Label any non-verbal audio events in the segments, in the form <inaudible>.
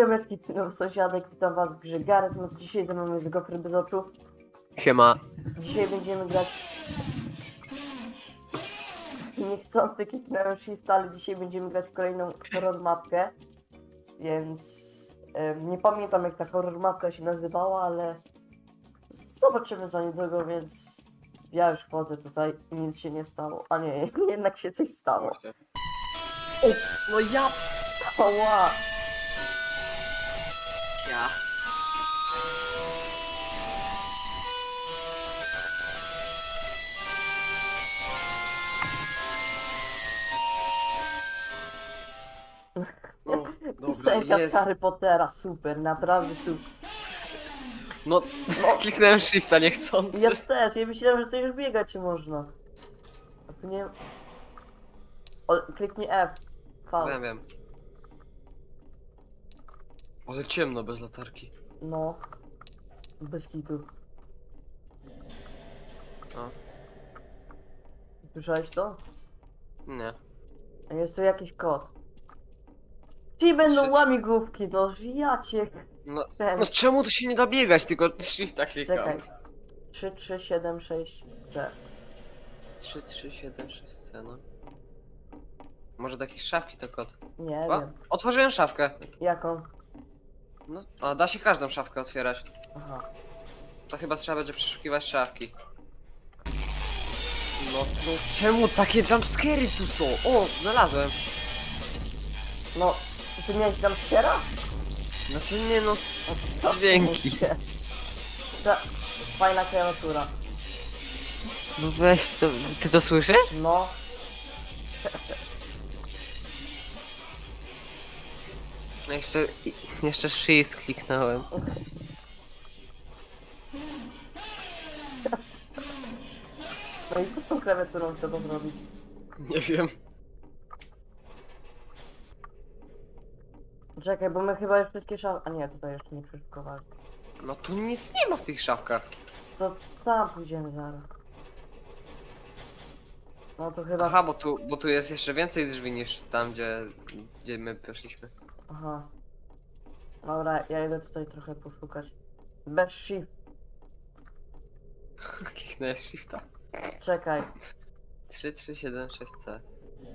Ziomeczki, no, sąsiadek, witam was w grze Garys. No, dzisiaj ze mną jest Gofry bez oczu. Siema. Dzisiaj będziemy grać... Niechcący kliknąłem shift, ale dzisiaj będziemy grać w kolejną horror mapkę. Więc... em, nie pamiętam jak ta horror mapka się nazywała, ale... Zobaczymy za niedługo, więc... Ja już wchodzę tutaj i nic się nie stało. A nie, <laughs> jednak się coś stało. No ja... Ała! Ja. No, <laughs> Piosenka dobra, z. Harry Pottera, super, naprawdę super. No, kliknąłem shifta niechcący. Ja też, ja myślałem, że to już biegać można. A tu nie... O, kliknij F. V. Wiem, wiem. Ale ciemno bez latarki. No. Bez kitu. A, Słyszałeś to? nie. Jest tu jakiś kod. Ci będą Trzy- łamigłówki, no żyjacie. No, Ten. no czemu tu się nie da biegać, tylko <laughs> shifta klikam. Czekaj. 3, 3, 7, 6, C. 3, 3, 7, 6, C, no. Może do jakiejś szafki to kod. Nie O, wiem. otworzyłem szafkę. Jaką? No, a da się każdą szafkę otwierać. Aha. To chyba trzeba będzie przeszukiwać szafki. No, no czemu takie jumpscary tu są? O, znalazłem. No, ty miałeś tam? Znaczy nie no, To Dźwięki. smutnie. Ta, fajna klawiatura. no weź to, ty to słyszysz? No. No jeszcze, jeszcze shift kliknąłem. No i co z tą klawiaturą trzeba zrobić? Nie wiem. Czekaj, bo my chyba już wszystkie szafy... A nie, tutaj jeszcze nie przeszukowali. No tu nic nie ma w tych szafkach. To tam pójdziemy zaraz. No to chyba... Aha, bo tu, bo tu jest jeszcze więcej drzwi niż tam, gdzie, gdzie my poszliśmy. Aha. Dobra, ja idę tutaj trochę poszukać. Bez shift. <laughs> Kliknąłeś shifta. Czekaj. 3, 3, 7, 6C.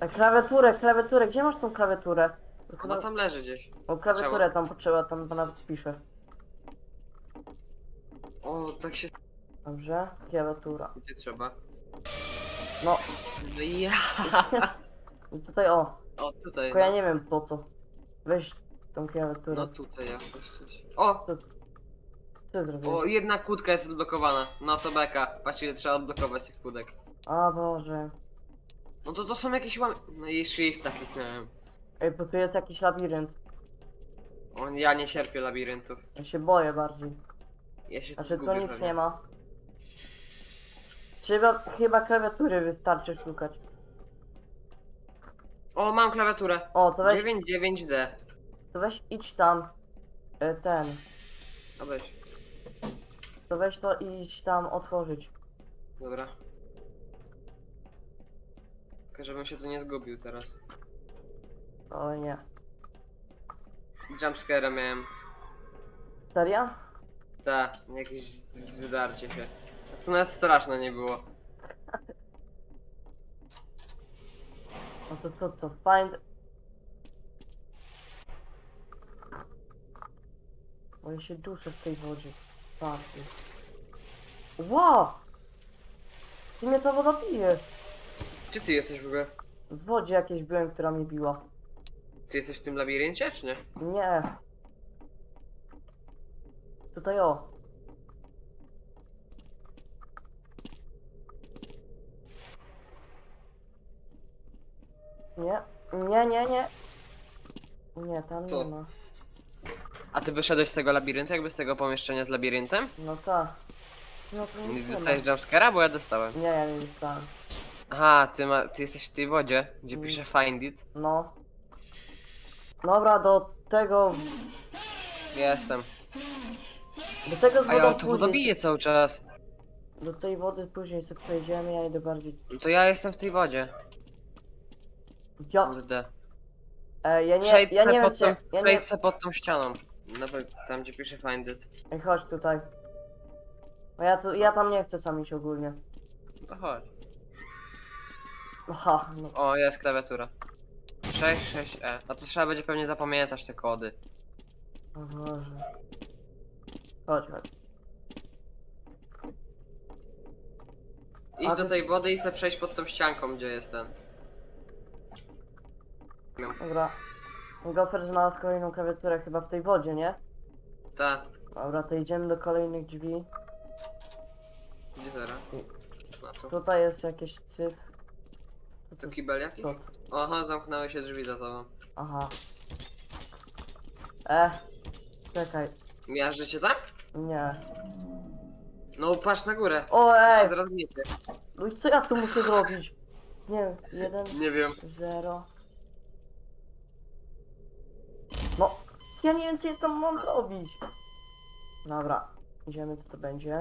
E, klawiaturę, klawiaturę, gdzie masz tą klawiaturę? To Ona tam leży gdzieś. O, klawiaturę tam potrzeba, tam nawet pisze. O, tak się... Dobrze, klawiatura. Gdzie trzeba? No, No ja. <laughs> i tutaj o, O, tutaj. tylko ja No, nie wiem po co. Weź tą klawiaturę. no tutaj jakoś coś. O! Co O, zrobiłeś? jedna kłódka jest odblokowana. No to beka. Ile trzeba odblokować tych kłódek. O Boże. No to to są jakieś łam... No i shifta kliknąłem. Ej, bo tu jest jakiś labirynt. O, ja nie cierpię labiryntów. Ja się boję bardziej. Ja się Znaczy tu zgubię nic pewnie. nie ma. Trzeba chyba klawiatury wystarczy szukać. O, mam klawiaturę. O, to weź, 99D. to weź idź tam. e, Ten. No weź. To weź to i idź tam otworzyć. Dobra. Tylko żebym się tu nie zgubił teraz. O nie. Jumpscare'a miałem. Serio? Ta, jakieś wydarcie się. A to nawet straszne nie było. No to co to? Find... Bo ja się duszę w tej wodzie. Bardziej. Wow! Ty mnie ta woda pije. Gdzie ty jesteś w ogóle? W wodzie jakiejś byłem, która mnie biła. Ty jesteś w tym labiryncie, czy nie? Nie. Tutaj o. Nie, nie, nie, nie. Nie, tam Co? nie ma. A ty wyszedłeś z tego labiryntu, jakby z tego pomieszczenia z labiryntem? No tak. No to Nie nic nie ma. dostałeś jumpscare'a? Bo ja dostałem. Nie, ja nie dostałem. Aha, ty, ma, ty jesteś w tej wodzie, gdzie Mm. pisze find it. No. Dobra, do tego... Jestem. Do tego z A ja wodą to później... wodobiję cały czas. Do tej wody później sobie przejdziemy, ja idę bardziej... To ja jestem w tej wodzie. Ja... Kurde. E, ja nie, Przejdź ja nie wiem pod tą, Ja nie... przejdź se pod tą ścianą. Nawet tam gdzie pisze find it. Ej, chodź tutaj. Bo ja, tu, ja tam nie chcę sam iść ogólnie. No to chodź. Aha, no. O, jest klawiatura. 6, 6E. No to trzeba będzie pewnie zapamiętać te kody. O Boże. Chodź, chodź. Idź A do ty- tej wody i se przejść pod tą ścianką, gdzie jest ten. Dobra. Gofer znalazł kolejną klawiaturę chyba w tej wodzie, nie? Ta. Dobra, to idziemy do kolejnych drzwi. Gdzie teraz? Tu. Tutaj jest jakieś cyf... To kibel jakiś? To. Aha, zamknęły się drzwi za tobą. Aha. E, czekaj. Miażdżycie tak? Nie. No patrz na górę. O, To się ej! zaraz gniecie. No i co ja tu muszę zrobić? Nie wiem, jeden, Nie wiem. zero. No, ja nie wiem co ja tam mam zrobić. Dobra, idziemy, co to będzie.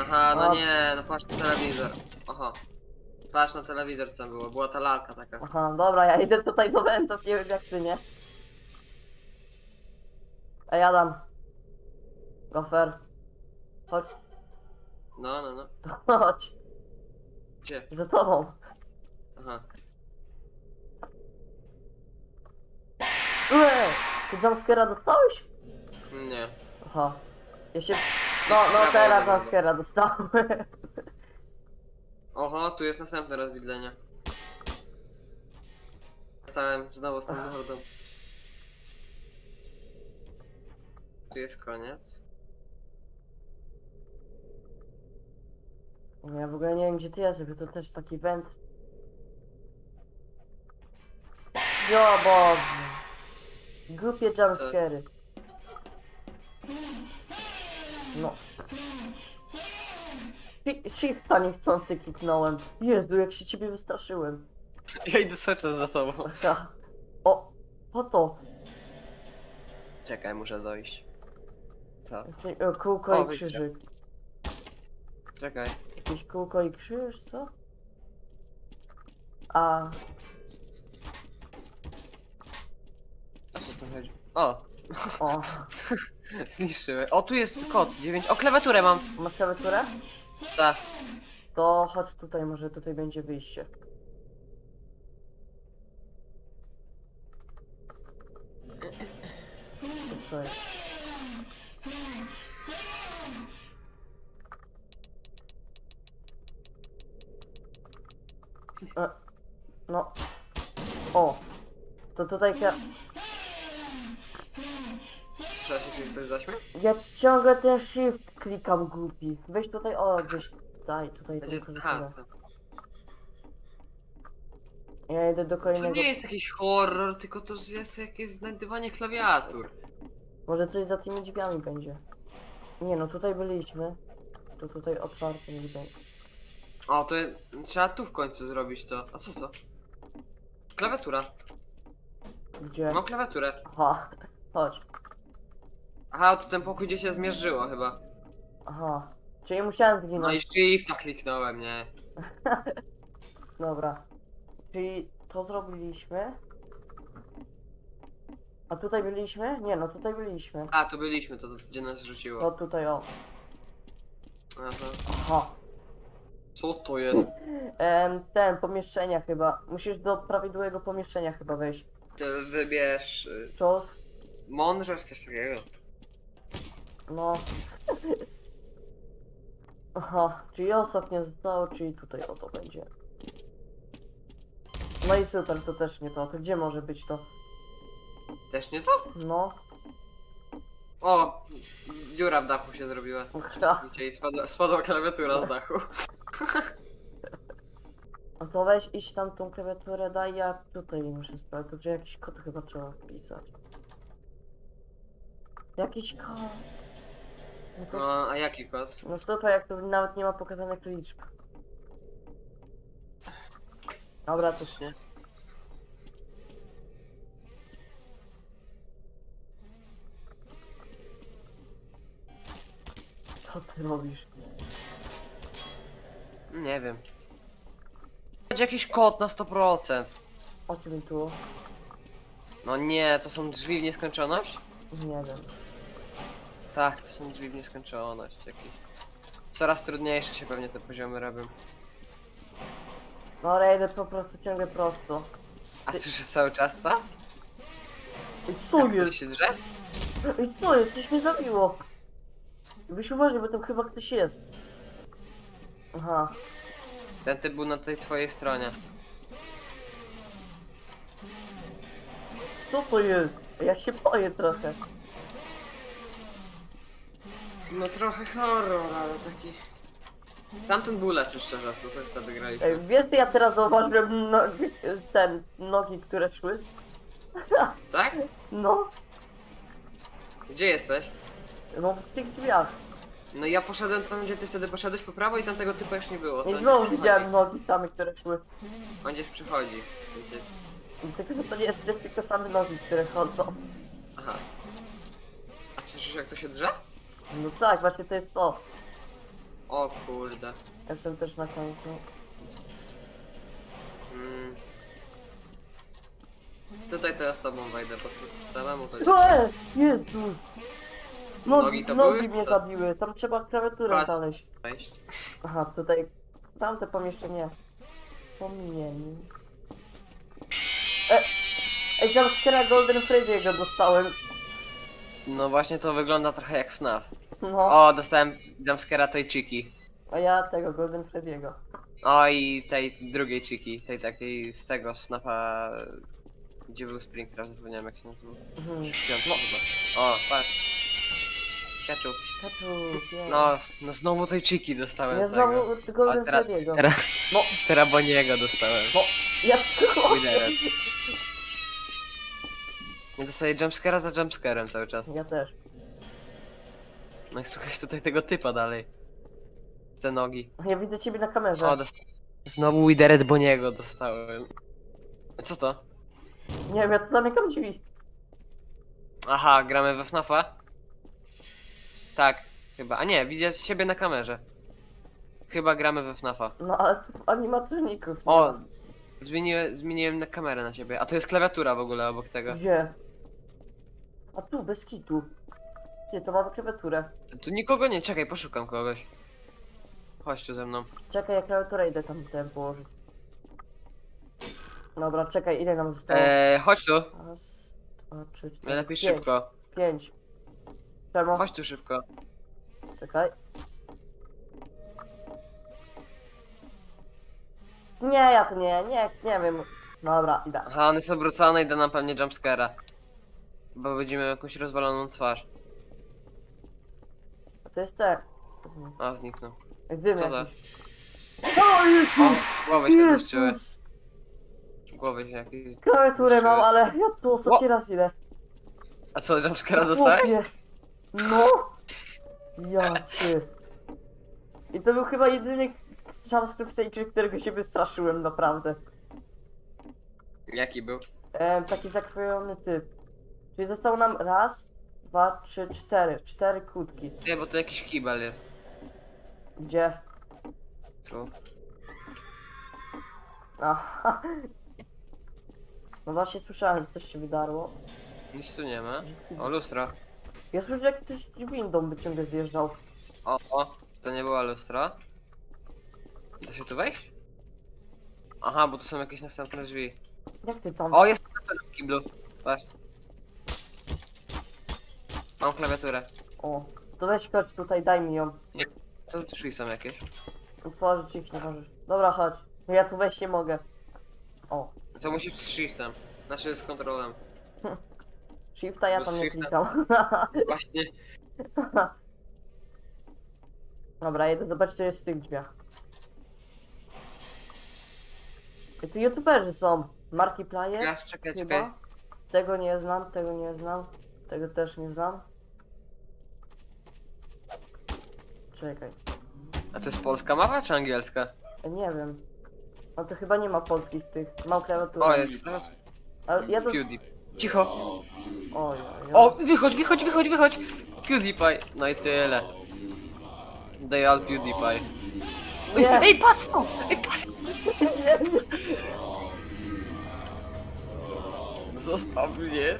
Aha, no A. nie, no patrz na telewizor. Aha. Patrz na telewizor co tam było, była ta lalka taka. Aha, dobra, ja idę tutaj do wentów, nie wiem jak ty, nie? Ej, Adam. Gofer. Chodź, No, no, no. <laughs> chodź, Gdzie? za tobą. Aha. Ue, ty jumpscare'a dostałeś? Nie. Aha. Ja się... No, no Prawo teraz lewo. jumpscare'a dostałem. <laughs> Oho, tu jest następne rozwidlenie. Stałem znowu z mordą. Tu jest koniec. Ja w ogóle nie wiem gdzie ty jesteś, bo to też taki węd. Jo Boże. Głupie jumpscare'y. No. Shi- Shifta niechcący kliknąłem. Jezu, jak się ciebie wystraszyłem. Ja idę cały czas za tobą. O, po to. Czekaj, muszę dojść. Co? E, Kółko O, i krzyżyk. Czekaj. Jakieś kółko i krzyż, co? A, Chodzi? O! o. <laughs> Zniszczyłem. O, tu jest kod 9. O, klawiaturę mam! Masz klawiaturę? Tak. To chodź tutaj, może tutaj będzie wyjście. Tutaj. E, no. O. To tutaj ja, Się ktoś zaśmiał? ja ciągle ten shift klikam głupi. Weź tutaj, o gdzieś. Daj, tutaj tą Będzie... Ha, to- Ja idę do to kolejnego. nie jest jakiś horror, tylko to jest jakieś znajdywanie klawiatur. Może coś za tymi drzwiami będzie. Nie no, tutaj byliśmy. To tutaj otwarte nie będzie. O, to jest... trzeba tu w końcu zrobić to. A co to? Klawiatura. Gdzie? Mam klawiaturę. Aha, chodź. Aha, tu ten pokój gdzie się zmierzyło chyba. Aha. Czyli musiałem No i zginąć. shifta kliknąłem, nie? <laughs> Dobra. Czyli to zrobiliśmy. A tutaj byliśmy? Nie no, tutaj byliśmy. A, tu byliśmy, to, to gdzie nas rzuciło. To tutaj o. Aha. Aha. Co to jest? <laughs> Em, ten, pomieszczenia chyba. Musisz do prawidłowego pomieszczenia chyba wejść. Ty wybierz... y, Czos? Mądrze coś takiego. No. Aha, czyli ostatnie zostało, czyli tutaj o to będzie. No i super, to też nie to. To gdzie może być to? Też nie to? No. O! Dziura w dachu się zrobiła. Ha. <laughs> Widzicie, i spadła, spadła klawiatura z dachu. <laughs> No to weź iść tam tą klawiaturę, daj ja tutaj muszę sprawdzić. Gdzie jakiś kod chyba trzeba wpisać. Jakiś kod. No to No, a jaki kod? No super, jak tu nawet nie ma pokazanych liczb. Dobra, to nie. co ty robisz? Nie wiem. Będzie jakiś kod na 100%. O czym mi tu? No nie, to są drzwi w nieskończoność? Nie wiem. Tak, to są drzwi w nieskończoność jakieś. Coraz trudniejsze się pewnie te poziomy robią. No ale ja idę po prostu ciągle prosto. A słyszysz cały czas co? I co Jak ktoś jest? się drze? I co jest? Coś mnie zabiło. Byś uważaj, bo tam chyba ktoś jest. Aha. Ten typ był na tej twojej stronie. Co to jest? Ja się boję trochę. No trochę horror, ale taki... Tamten był lepszy szczerze, to coś sobie Ej, graliśmy. wiesz, że ja teraz zauważyłem no, ten, nogi, które szły? Tak? No, Gdzie jesteś? no w tych drzwiach. No ja poszedłem tam, gdzie ty wtedy poszedłeś po prawo i tam tego typa już nie było. I To znowu gdzieś widziałem przychodzi. nogi same, które szły. On gdzieś przychodzi. Gdzieś- Tylko, że to nie jest tylko same nogi, które chodzą. Aha. A słyszysz jak to się drze? No tak, właśnie to jest to. O kurde. Jestem też na końcu. Mm. Tutaj to ja z tobą wejdę, bo tu samemu to jest? Jezu! Nogi Nogi, to nogi były, mnie co? zabiły, tam trzeba klawiaturę Chodź. znaleźć. Wejść. Aha, tutaj... Tamte pomieszczenie. Pominieni. E... Ej, jumpscare'a Golden Freddy'ego dostałem. No właśnie to wygląda trochę jak FNAF. No, O, dostałem jumpscare'a tej chiki. a ja tego Golden Freddy'ego. O i tej drugiej chiki, tej takiej z tego z FNAFa... Gdzie był Spring, teraz zapomniałem jak się nazywa. Mhm. No. chyba. O, patrz. Kaczu, nie. No, no znowu tej chiki dostałem Ja z tego. znowu Golden teraz- Freddy'ego. Teraz, No, teraz Boniego dostałem. no, ja... Widerek. Nie dostaję jumpscare'a za jumpscarem cały czas. Ja też. No i słuchaj tutaj tego typa dalej. Te nogi. Ja widzę ciebie na kamerze. O, dost... Znowu Wideret Boniego dostałem. Co to? Nie wiem, ja tu zamykam drzwi. Aha, gramy we FNAFa? Tak, chyba. A nie, widzę siebie na kamerze. Chyba gramy we FNAFa. No, ale tu animatroników nie O, ma. zmieniłem, zmieniłem na kamerę na ciebie. A to jest klawiatura w ogóle obok tego. Gdzie? A tu, bez kitu. Gdzie, to mamy klawiaturę. Tu nikogo nie, czekaj, poszukam kogoś. Chodź tu ze mną. Czekaj, ja klawiaturę idę tam ten położyć. Dobra, czekaj, ile nam zostało? Eee, chodź tu. Raz, dwa, trzy, cztery, Najlepiej pięć. szybko. Pięć. Czemu? Chodź tu szybko. Czekaj. Nie, ja to nie, nie, nie wiem. Dobra, idę. Aha, on jest obrócony i da nam pewnie jumpscare'a. Bo miał jakąś rozwaloną twarz. To jest te. A, zniknął. Dym Co to? jakiś. O Jezus! O, głowy się zniszczyły. Jezus! Głowy się jakieś... Klawiaturę mam, ale ja tu ostatni raz idę. A co, jumpscare'a dostałeś? Chłopie. No! Ja cię. I to był chyba jedyny jumpscare w tej grze, którego się wystraszyłem, naprawdę. Jaki był? E, taki zakrwawiony typ. Czyli zostało nam raz, dwa, trzy, cztery. Cztery kłódki. Nie, bo to jakiś kibel jest. Gdzie? Tu. Aha. No właśnie słyszałem, że coś się wydarło. Nic tu nie ma. O, lustro. Ja słyszę jak ktoś windą by ciągle zjeżdżał. O, o, to nie była lustro. Da się tu wejść? Aha, bo tu są jakieś następne drzwi. Jak ty tam? O, jest w kiblu. Patrz. Mam klawiaturę. O. To weź chodź tutaj, daj mi ją. Co drzwi są jakieś? Otworzyć ich nie możesz. Dobra, chodź. No Ja tu wejść nie mogę. O. Co musisz z shiftem? Znaczy z kontrolem. <laughs> Shifta ja Bez tam nie shifta. klikam. <laughs> Właśnie. Dobra, jedę zobaczyć co jest w tych drzwiach. I tu youtuberzy są. Markiplier? Ja, czekaj, Chyba. czekaj. Tego nie znam, tego nie znam. Tego też nie znam. Czekaj. A to jest polska mapa czy angielska? Ja Nie wiem. No to chyba nie ma polskich tych. Mam klawiaturę. O, jest. Ale ja to... PewDiePie. Cicho. O, ja, ja... O, wychodź, wychodź, wychodź, wychodź! PewDiePie. No i tyle. They all PewDiePie. Nie. Ej, patrz tu! Ej, patrz! Zostaw mnie.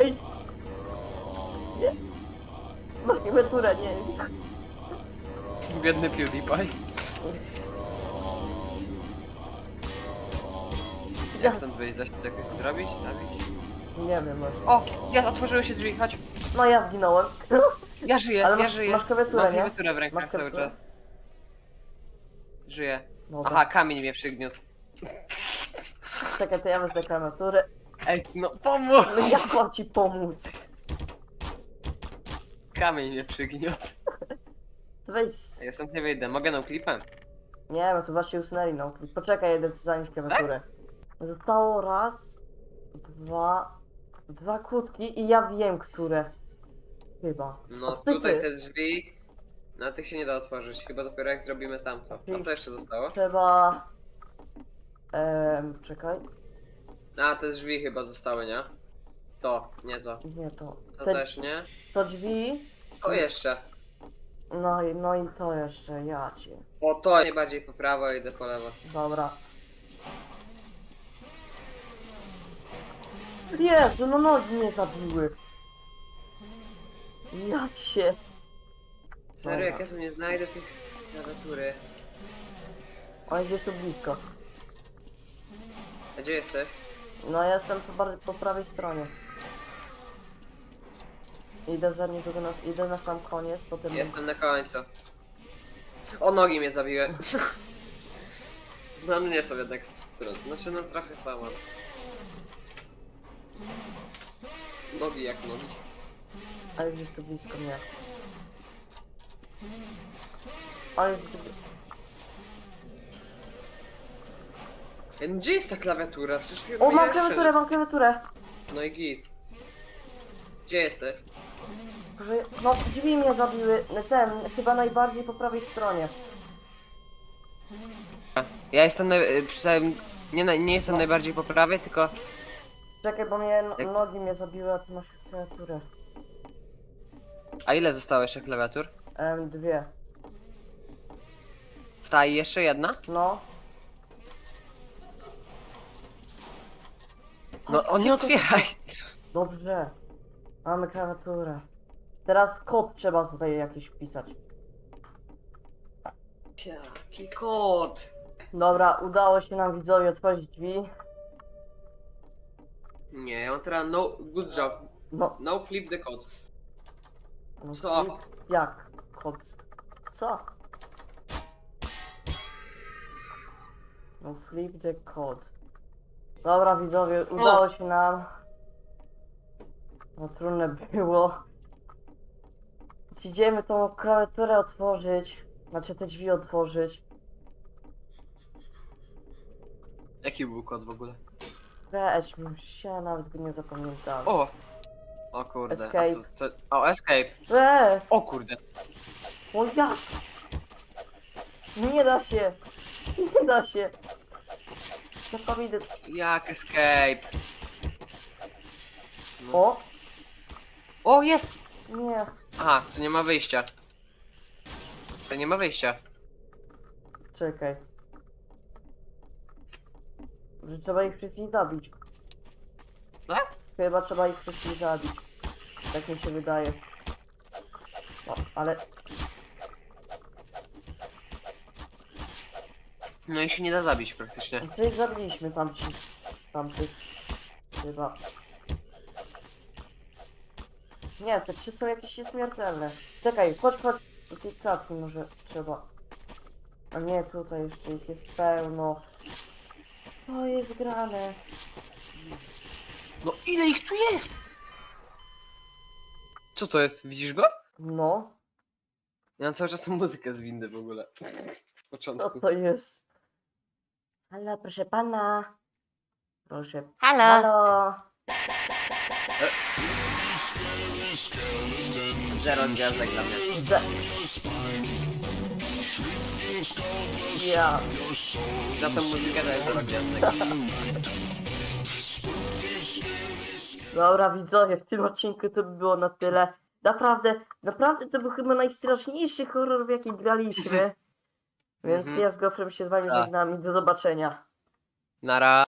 Ej! Nie! Masz klawiaturę, nie. Biedny PewDiePie. Jak stąd wyjść? Da się to jakoś zrobić? Zabić? Nie wiem, masz. O! Ja otworzyły się drzwi, chodź. No ja zginąłem. <laughs> Ja żyję, Ale ja żyję. masz klawiaturę, Mam nie? klawiaturę w rękach cały klawiaturę? czas. Żyję. No Aha, kamień mnie przygniótł. Czekaj, to ja wezmę klawiaturę. Ej, no pomóż! No jak mam ci pomóc? Kamień mnie przygniótł. To weź... z- Ja stąd nie wyjdę. Mogę no klipem? Nie, bo to właśnie usunęli no. Poczekaj, jeden ty zanieś klawiaturę. Zostało raz, dwa, dwa kłódki i ja wiem, które. Chyba. No Odpyty. tutaj te drzwi. No tych się nie da otworzyć, chyba dopiero jak zrobimy tamto. A co jeszcze zostało? Trzeba... Ehm, czekaj. A, te drzwi chyba zostały, nie? To, nie to. Nie to. To Te, też nie. to drzwi. To jeszcze. No i, no i to jeszcze, ja cię. O, to najbardziej po prawo, idę po lewo. Dobra. Jezu, no nogi mnie zabiły. Ja cię. Serio, jak ja tu nie znajdę tych klawiatury. On jest tu blisko. A gdzie jesteś? No ja jestem po, bar- po prawej stronie. Idę za niedługo na, idę na sam koniec, potem... Jestem na końcu. O, nogi mnie zabiły. No mnie są jednak trudno. Znaczy no trochę samo. Nogi jak nogi. Ale gdzieś tu blisko mnie. Ale. Ej, no Gdzie jest ta klawiatura? Przecież mi O, mam klawiaturę, mam klawiaturę! No i git. Gdzie jesteś? Że, no, drzwi mnie zabiły. Ten, chyba najbardziej po prawej stronie. Ja jestem na, y, przy samym- nie, nie jestem najbardziej po prawej, tylko Czekaj, bo mnie no, nogi mnie zabiły, a ty masz klawiaturę. A ile zostało jeszcze klawiatur? Em, dwie. Ta i jeszcze jedna? No. No o nie otwieraj! Dobrze. Mamy klawiaturę. Teraz kod trzeba tutaj jakiś wpisać. Jaki kod? Dobra, udało się nam widzowie otworzyć drzwi. Nie, mam teraz no, good job. No, No flip the code. no Co? Jak? Kod. Co? No flip the code. Dobra widzowie, udało się nam. No trudne było. Idziemy tą klawiaturę otworzyć. Znaczy te drzwi otworzyć. Jaki był kod w ogóle? Weź, się nawet go nie zapamiętałem. O! O kurde. a Escape. To, to, o, escape. Eee, O kurde. o jak? Nie da się. Nie da się. Zapamiętam. Jak escape? O, O, jest! nie. Aha, to nie ma wyjścia. To nie ma wyjścia. Czekaj. Że trzeba ich wszystkich zabić. Tak? Chyba trzeba ich wszystkich zabić. Tak mi się wydaje. No, ale No i się nie da zabić praktycznie. Czy ich zabiliśmy tamci? Tamtych. Chyba. Nie, te trzy są jakieś nieśmiertelne. Czekaj, chodź, chodź. Do tej klatki może trzeba. A nie, tutaj jeszcze ich jest pełno. O, jest grane. No ile ich tu jest? Co to jest? Widzisz go? No, Ja mam cały czas tą muzykę z windy w ogóle. <laughs> Z co początku. to jest? Halo, proszę pana. Proszę. Halo! Halo. Zero gwiazdek dla mnie. Za... Ja. Za tą muzykę jest zero gwiazdek. Dobra widzowie, w tym odcinku to by było na tyle. Naprawdę, naprawdę to był chyba najstraszniejszy horror w jaki graliśmy. Więc Mhm. ja z Gofrem się z wami Tak. żegnam i do zobaczenia. Nara.